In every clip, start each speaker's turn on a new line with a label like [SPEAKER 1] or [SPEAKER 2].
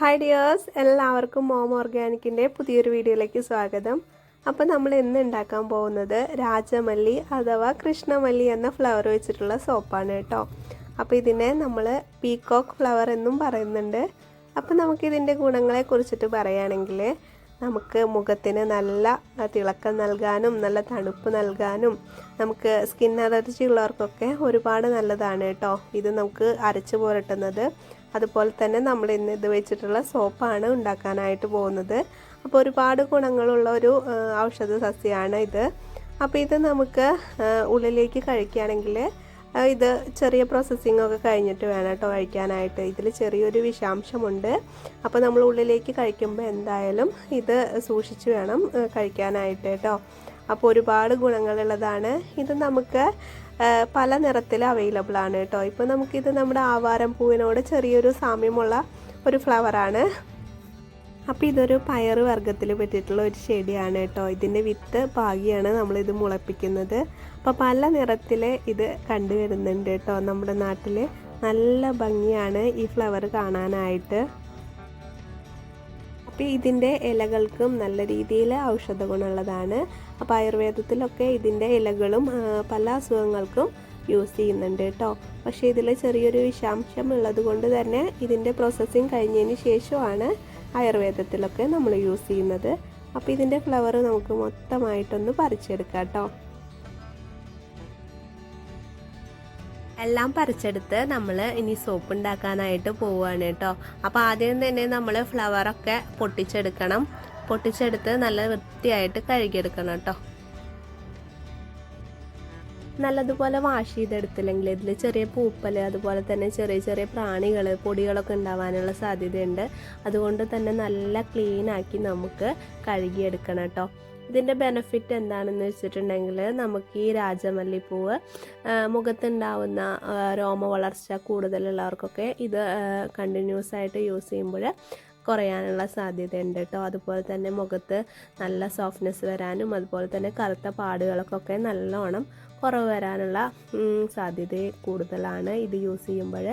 [SPEAKER 1] Hi dears എല്ലാവർക്കും mom ഓർഗാനിക്കിന്റെ പുതിയൊരു വീഡിയോയിലേക്ക് സ്വാഗതം. അപ്പോൾ നമ്മൾ ഇന്ന് ഉണ്ടാക്കാൻ പോകുന്നത് രാജമല്ലി അഥവാ കൃഷ്ണമല്ലി എന്ന ഫ്ലവർ വെച്ചിട്ടുള്ള സോപ്പാണ് കേട്ടോ. അപ്പോൾ ഇതിനെ നമ്മൾ പീകോക്ക് ഫ്ലവർ എന്നും പറയുന്നുണ്ട്. അപ്പോൾ നമുക്കിതിന്റെ ഗുണങ്ങളെ കുറിച്ചിട്ട് പറയുകയാണെങ്കിൽ നമുക്ക് മുഖത്തിന് നല്ല തിളക്കം നൽകാനും നല്ല തണുപ്പ് നൽകാനും നമുക്ക് സ്കിൻ അലർജി ഉള്ളവർക്കൊക്കെ ഒരുപാട് നല്ലതാണ് കേട്ടോ. ഇത് നമുക്ക് അരച്ച് പുരട്ടുന്നത്. അതുപോലെ തന്നെ നമ്മൾ ഇന്ന് ഇത് വെച്ചിട്ടുള്ള സോപ്പാണ് ഉണ്ടാക്കാനായിട്ട് പോകുന്നത്. അപ്പോൾ ഒരുപാട് ഗുണങ്ങളുള്ള ഒരു ഔഷധ സസ്യമാണ് ഇത്. അപ്പോൾ ഇത് നമുക്ക് ഉള്ളിലേക്ക് കഴിക്കുകയാണെങ്കിൽ ഇത് ചെറിയ പ്രോസസ്സിംഗ് ഒക്കെ കഴിഞ്ഞിട്ട് വേണം കേട്ടോ കഴിക്കാനായിട്ട്. ഇതിൽ ചെറിയൊരു വിഷാംശമുണ്ട്. അപ്പോൾ നമ്മൾ ഉള്ളിലേക്ക് കഴിക്കുമ്പോൾ എന്തായാലും ഇത് സൂക്ഷിച്ച് വേണം കഴിക്കാനായിട്ട് കേട്ടോ അപ്പോൾ ഒരുപാട് ഗുണങ്ങളുള്ളതാണ്. ഇത് നമുക്ക് പല നിറത്തിൽ അവൈലബിൾ ആണ് കേട്ടോ. ഇപ്പോൾ നമുക്കിത് നമ്മുടെ ആവാരം പൂവിനോട് ചെറിയൊരു സാമ്യമുള്ള ഒരു ഫ്ലവറാണ് അപ്പോൾ ഇതൊരു പയർ വർഗത്തിൽ പറ്റിയിട്ടുള്ള ഒരു ചെടിയാണ് കേട്ടോ. ഇതിന്റെ വിത്ത് പാകിയാണ് നമ്മളിത് മുളപ്പിക്കുന്നത്. അപ്പോൾ പല നിറത്തിൽ ഇത് കണ്ടു വരുന്നുണ്ട് കേട്ടോ. നമ്മുടെ നാട്ടിൽ നല്ല ഭംഗിയാണ് ഈ ഫ്ലവർ കാണാനായിട്ട്. അപ്പോൾ ഇതിന്റെ ഇലകൾക്കും നല്ല രീതിയിൽ ഔഷധ ഗുണമുള്ളതാണ്. അപ്പോൾ ആയുർവേദത്തിലൊക്കെ ഇതിന്റെ ഇലകളും പല അസുഖങ്ങൾക്കും യൂസ് ചെയ്യുന്നുണ്ട് കേട്ടോ. പക്ഷേ ഇതിൽ ചെറിയൊരു വിഷാംശം ഉള്ളത് കൊണ്ട് തന്നെ ഇതിന്റെ പ്രോസസ്സിങ് കഴിഞ്ഞതിന് ശേഷമാണ് ആയുർവേദത്തിലൊക്കെ നമ്മൾ യൂസ് ചെയ്യുന്നത്. അപ്പോൾ ഇതിന്റെ ഫ്ലവർ നമുക്ക് മൊത്തമായിട്ടൊന്ന് പറിച്ചെടുക്കാം കേട്ടോ. എല്ലാം പറിച്ചെടുത്ത് നമ്മൾ ഇനി സോപ്പ് ഉണ്ടാക്കാനായിട്ട് പോവുകയാണ് കേട്ടോ. അപ്പോൾ ആദ്യം തന്നെ നമ്മൾ ഫ്ലവറൊക്കെ പൊട്ടിച്ചെടുക്കണം. പൊട്ടിച്ചെടുത്ത് നല്ല വൃത്തിയായിട്ട് കഴുകിയെടുക്കണം കേട്ടോ. നല്ലതുപോലെ വാഷ് ചെയ്തെടുത്തില്ലെങ്കിൽ ഇതിൽ ചെറിയ പൂപ്പൽ അതുപോലെ തന്നെ ചെറിയ ചെറിയ പ്രാണികൾ പൊടികളൊക്കെ ഉണ്ടാവാനുള്ള സാധ്യതയുണ്ട്. അതുകൊണ്ട് തന്നെ നല്ല ക്ലീൻ ആക്കി നമുക്ക് കഴുകിയെടുക്കണം കേട്ടോ. ഇതിന്റെ ബെനഫിറ്റ് എന്താണെന്ന് വെച്ചിട്ടുണ്ടെങ്കിൽ നമുക്ക് ഈ രാജമല്ലിപ്പൂവ് മുഖത്തുണ്ടാവുന്ന രോമ വളർച്ച കൂടുതലുള്ളവർക്കൊക്കെ ഇത് കണ്ടിന്യൂസ് ആയിട്ട് യൂസ് ചെയ്യുമ്പോൾ കുറയാനുള്ള സാധ്യതയുണ്ട് കേട്ടോ അതുപോലെ തന്നെ മുഖത്ത് നല്ല സോഫ്റ്റ്നെസ് വരാനും അതുപോലെ തന്നെ കറുത്ത പാടുകൾക്കൊക്കെ നല്ലോണം കുറവ് വരാനുള്ള സാധ്യത കൂടുതലാണ് ഇത് യൂസ് ചെയ്യുമ്പോൾ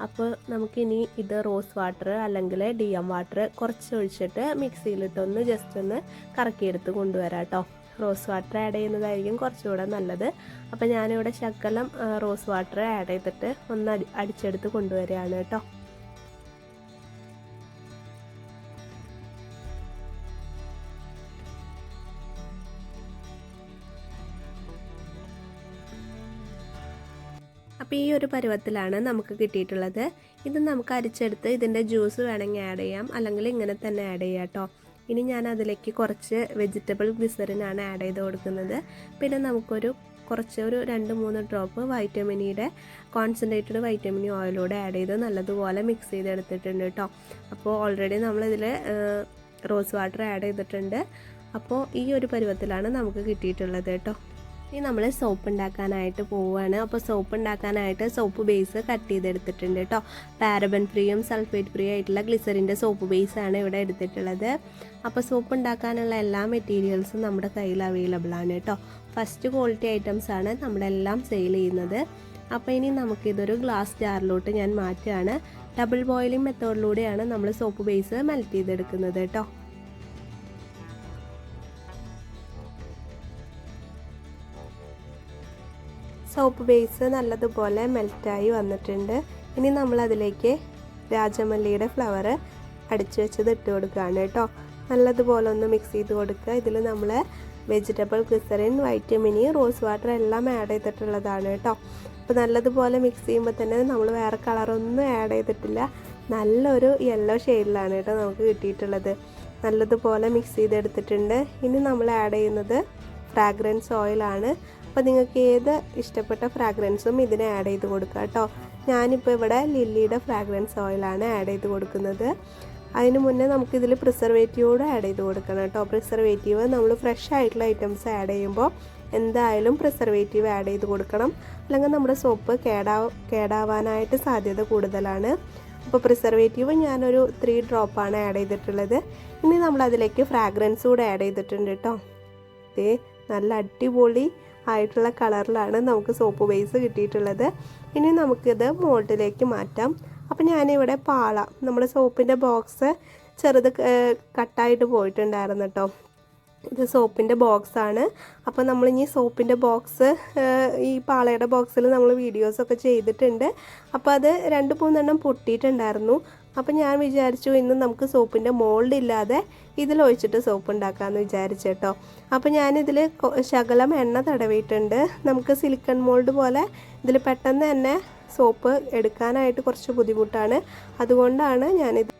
[SPEAKER 1] അപ്പോൾ നമുക്കിനി ഇത് റോസ് വാട്ടർ അല്ലെങ്കിൽ ഡി എം വാട്ടർ കുറച്ച് ഒഴിച്ചിട്ട് മിക്സിയിലിട്ടൊന്ന് ജസ്റ്റ് ഒന്ന് കറക്കിയെടുത്ത് കൊണ്ടുവരാം കേട്ടോ റോസ് വാട്ടർ ആഡ് ചെയ്യുന്നതായിരിക്കും കുറച്ചുകൂടെ നല്ലത്. അപ്പോൾ ഞാനിവിടെ ശക്കലം റോസ് വാട്ടർ ആഡ് ചെയ്തിട്ട് ഒന്ന് അടി അടിച്ചെടുത്ത് കൊണ്ടുവരികയാണ് കേട്ടോ അപ്പോൾ ഈ ഒരു പരുവത്തിലാണ് നമുക്ക് കിട്ടിയിട്ടുള്ളത്. ഇത് നമുക്ക് അരിച്ചെടുത്ത് ഇതിന്റെ ജ്യൂസ് വേണമെങ്കിൽ ആഡ് ചെയ്യാം. അല്ലെങ്കിൽ ഇങ്ങനെ തന്നെ ആഡ് ചെയ്യാം കേട്ടോ ഇനി ഞാൻ അതിലേക്ക് കുറച്ച് വെജിറ്റബിൾ ഗ്ലിസറിനാണ് ആഡ് ചെയ്ത് കൊടുക്കുന്നത്. പിന്നെ നമുക്കൊരു കുറച്ച് ഒരു രണ്ട് മൂന്ന് ഡ്രോപ്പ് വൈറ്റമിനിയുടെ കോൺസെൻട്രേറ്റഡ് വൈറ്റമിനി ഓയിലൂടെ ആഡ് ചെയ്ത് നല്ലതുപോലെ മിക്സ് ചെയ്തെടുത്തിട്ടുണ്ട് കേട്ടോ അപ്പോൾ ഓൾറെഡി നമ്മളിതിൽ റോസ് വാട്ടർ ആഡ് ചെയ്തിട്ടുണ്ട്. അപ്പോൾ ഈ ഒരു പരുവത്തിലാണ് നമുക്ക് കിട്ടിയിട്ടുള്ളത് കേട്ടോ ഇനി നമ്മൾ സോപ്പ് ഉണ്ടാക്കാനായിട്ട് പോവുകയാണ് അപ്പോൾ സോപ്പ് ഉണ്ടാക്കാനായിട്ട് സോപ്പ് ബേസ് കട്ട് ചെയ്തെടുത്തിട്ടുണ്ട് കേട്ടോ പാരബൻ ഫ്രീയും സൾഫേറ്റ് ഫ്രീ ആയിട്ടുള്ള ഗ്ലിസറിന്റെ സോപ്പ് ബേസ് ആണ് ഇവിടെ എടുത്തിട്ടുള്ളത്. അപ്പോൾ സോപ്പ് ഉണ്ടാക്കാനുള്ള എല്ലാ മെറ്റീരിയൽസും നമ്മുടെ കയ്യിൽ അവൈലബിൾ ആണ് കേട്ടോ ഫസ്റ്റ് ക്വാളിറ്റി ഐറ്റംസ് ആണ് നമ്മളെല്ലാം സെയിൽ ചെയ്യുന്നത്. അപ്പോൾ ഇനി നമുക്കിതൊരു ഗ്ലാസ് ജാറിലോട്ട് ഞാൻ മാറ്റുകയാണ്. ഡബിൾ ബോയിലിംഗ് മെത്തേഡിലൂടെയാണ് നമ്മൾ സോപ്പ് ബേസ് മെൽറ്റ് ചെയ്തെടുക്കുന്നത് കേട്ടോ സോപ്പ് ബേസ് നല്ലതുപോലെ മെൽറ്റായി വന്നിട്ടുണ്ട്. ഇനി നമ്മൾ അതിലേക്ക് രാജമല്ലിയുടെ ഫ്ലവർ അടിച്ചു വെച്ചത് ഇട്ട് കൊടുക്കുകയാണ് കേട്ടോ. നല്ലതുപോലെ ഒന്ന് മിക്സ് ചെയ്ത് കൊടുക്കുക. ഇതിൽ നമ്മൾ vegetable glycerine vitamin E rose water എല്ലാം ആഡ് ചെയ്തിട്ടുള്ളതാണ് കേട്ടോ. അപ്പോൾ നല്ലതുപോലെ മിക്സ് ചെയ്യുമ്പോൾ തന്നെ നമ്മൾ വേറെ കളറൊന്നും ആഡ് ചെയ്തിട്ടില്ല. നല്ലൊരു യെല്ലോ ഷെയ്ഡിലാണ് കേട്ടോ നമുക്ക് കിട്ടിയിട്ടുള്ളത്. നല്ലതുപോലെ മിക്സ് ചെയ്തെടുത്തിട്ടുണ്ട്. ഇനി നമ്മൾ ആഡ് ചെയ്യുന്നത് ഫ്രാഗ്രൻസ് ഓയിലാണ് അപ്പോൾ നിങ്ങൾക്ക് ഏത് ഇഷ്ടപ്പെട്ട ഫ്രാഗ്രൻസും ഇതിന് ആഡ് ചെയ്ത് കൊടുക്കുക കേട്ടോ. ഞാനിപ്പോൾ ഇവിടെ ലില്ലിയുടെ ഫ്രാഗ്രൻസ് ഓയിലാണ് ആഡ് ചെയ്ത് കൊടുക്കുന്നത്. അതിന് മുന്നേ നമുക്കിതിൽ പ്രിസർവേറ്റീവ് കൂടെ ആഡ് ചെയ്ത് കൊടുക്കണം കേട്ടോ. പ്രിസർവേറ്റീവ് നമ്മൾ ഫ്രഷ് ആയിട്ടുള്ള ഐറ്റംസ് ആഡ് ചെയ്യുമ്പോൾ എന്തായാലും പ്രിസർവേറ്റീവ് ആഡ് ചെയ്ത് കൊടുക്കണം. അല്ലെങ്കിൽ നമ്മുടെ സോപ്പ് കേടാ കേടാവാനായിട്ട് സാധ്യത കൂടുതലാണ്. അപ്പോൾ പ്രിസർവേറ്റീവ് ഞാനൊരു ത്രീ ഡ്രോപ്പാണ് ആഡ് ചെയ്തിട്ടുള്ളത്. ഇനി നമ്മൾ അതിലേക്ക് ഫ്രാഗ്രൻസ് കൂടെ ആഡ് ചെയ്തിട്ടുണ്ട് കേട്ടോ. ദേ നല്ല അടിപൊളി ആയിട്ടുള്ള കളറിലാണ് നമുക്ക് സോപ്പ് ബേസ് കിട്ടിയിട്ടുള്ളത്. ഇനി നമുക്കിത് മോൾഡിലേക്ക് മാറ്റാം. അപ്പോൾ ഞാനിവിടെ പാള നമ്മുടെ സോപ്പിന്റെ ബോക്സ് ചെറുത് കട്ടായിട്ട് പോയിട്ടുണ്ടായിരുന്നു കേട്ടോ ഇത് സോപ്പിന്റെ ബോക്സാണ് അപ്പോൾ നമ്മളിനി സോപ്പിന്റെ ബോക്സ് ഈ പാളയുടെ ബോക്സിൽ നമ്മൾ വീഡിയോസൊക്കെ ചെയ്തിട്ടുണ്ട്. അപ്പോൾ അത് രണ്ട് മൂന്നെണ്ണം പൊട്ടിയിട്ടുണ്ടായിരുന്നു. അപ്പോൾ ഞാൻ വിചാരിച്ചു ഇന്ന് നമുക്ക് സോപ്പിന്റെ മോൾഡ് ഇല്ലാതെ ഇതിലൊഴിച്ചിട്ട് സോപ്പ് ഉണ്ടാക്കാമെന്ന് വിചാരിച്ചു കേട്ടോ. അപ്പോൾ ഞാനിതിൽ ശകലം എണ്ണ തടവിയിട്ടുണ്ട്. നമുക്ക് സിലിക്കൺ മോൾഡ് പോലെ ഇതിൽ പെട്ടെന്ന് തന്നെ സോപ്പ് എടുക്കാനായിട്ട് കുറച്ച് ബുദ്ധിമുട്ടാണ്. അതുകൊണ്ടാണ് ഞാനിത്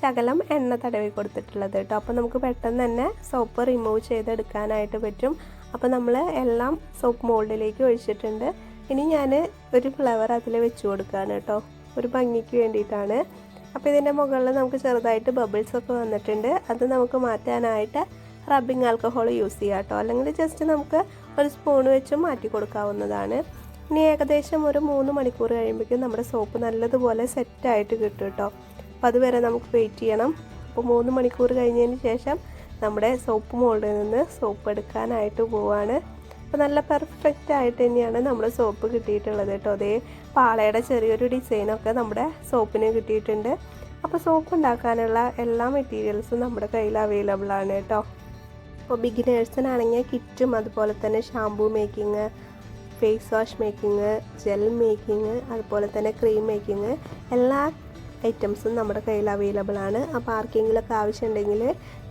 [SPEAKER 1] ശകലം എണ്ണ തടവി കൊടുത്തിട്ടുള്ളത് കേട്ടോ. അപ്പോൾ നമുക്ക് പെട്ടെന്ന് തന്നെ സോപ്പ് റിമൂവ് ചെയ്തെടുക്കാനായിട്ട് പറ്റും. അപ്പോൾ നമ്മൾ എല്ലാം സോപ്പ് മോൾഡിലേക്ക് ഒഴിച്ചിട്ടുണ്ട്. ഇനി ഞാൻ ഒരു ഫ്ലവർ അതിൽ വെച്ച് കൊടുക്കുകയാണ് കേട്ടോ. ഒരു ഭംഗിക്ക് വേണ്ടിയിട്ടാണ്. അപ്പോൾ ഇതിന്റെ മുകളിൽ നമുക്ക് ചെറുതായിട്ട് ബബിൾസ് ഒക്കെ വന്നിട്ടുണ്ട്. അത് നമുക്ക് മാറ്റാനായിട്ട് റബ്ബിംഗ് ആൽക്കഹോൾ യൂസ് ചെയ്യാം കേട്ടോ. അല്ലെങ്കിൽ ജസ്റ്റ് നമുക്ക് ഒരു സ്പൂൺ വെച്ച് മാറ്റി കൊടുക്കാവുന്നതാണ്. ഇനി ഏകദേശം ഒരു മൂന്ന് മണിക്കൂർ കഴിയുമ്പോഴേക്കും നമ്മുടെ സോപ്പ് നല്ലതുപോലെ സെറ്റായിട്ട് കിട്ടും കേട്ടോ. അപ്പോൾ അതുവരെ നമുക്ക് വെയിറ്റ് ചെയ്യണം. അപ്പോൾ മൂന്ന് മണിക്കൂർ കഴിഞ്ഞതിന് ശേഷം നമ്മുടെ സോപ്പ് മോൾഡിൽ നിന്ന് സോപ്പ് എടുക്കാനായിട്ട് പോവാണ്. അപ്പോൾ നല്ല പെർഫെക്റ്റ് ആയിട്ട് തന്നെയാണ് നമ്മൾ സോപ്പ് കിട്ടിയിട്ടുള്ളത് കേട്ടോ. അതേ പാളയുടെ ചെറിയൊരു ഡിസൈനൊക്കെ നമ്മുടെ സോപ്പിന് കിട്ടിയിട്ടുണ്ട്. അപ്പോൾ സോപ്പ് ഉണ്ടാക്കാനുള്ള എല്ലാ മെറ്റീരിയൽസും നമ്മുടെ കയ്യിൽ അവൈലബിൾ ആണ് കേട്ടോ. അപ്പോൾ ബിഗിനേഴ്സിനാണെങ്കിൽ കിറ്റും അതുപോലെ തന്നെ shampoo making face wash making gel making അതുപോലെ തന്നെ ക്രീം മേക്കിങ് എല്ലാ ഐറ്റംസും നമ്മുടെ കയ്യിൽ അവൈലബിൾ ആണ്. അപ്പോൾ ആർക്കെങ്കിലുമൊക്കെ ആവശ്യമുണ്ടെങ്കിൽ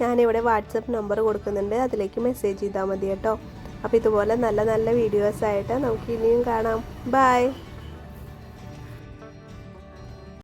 [SPEAKER 1] ഞാനിവിടെ വാട്സപ്പ് നമ്പർ കൊടുക്കുന്നുണ്ട്. അതിലേക്ക് മെസ്സേജ് ചെയ്താൽ മതി കേട്ടോ. അപ്പോൾ ഇതുപോലെ നല്ല നല്ല വീഡിയോസായിട്ട് നമുക്ക് ഇനിയും കാണാം. ബൈ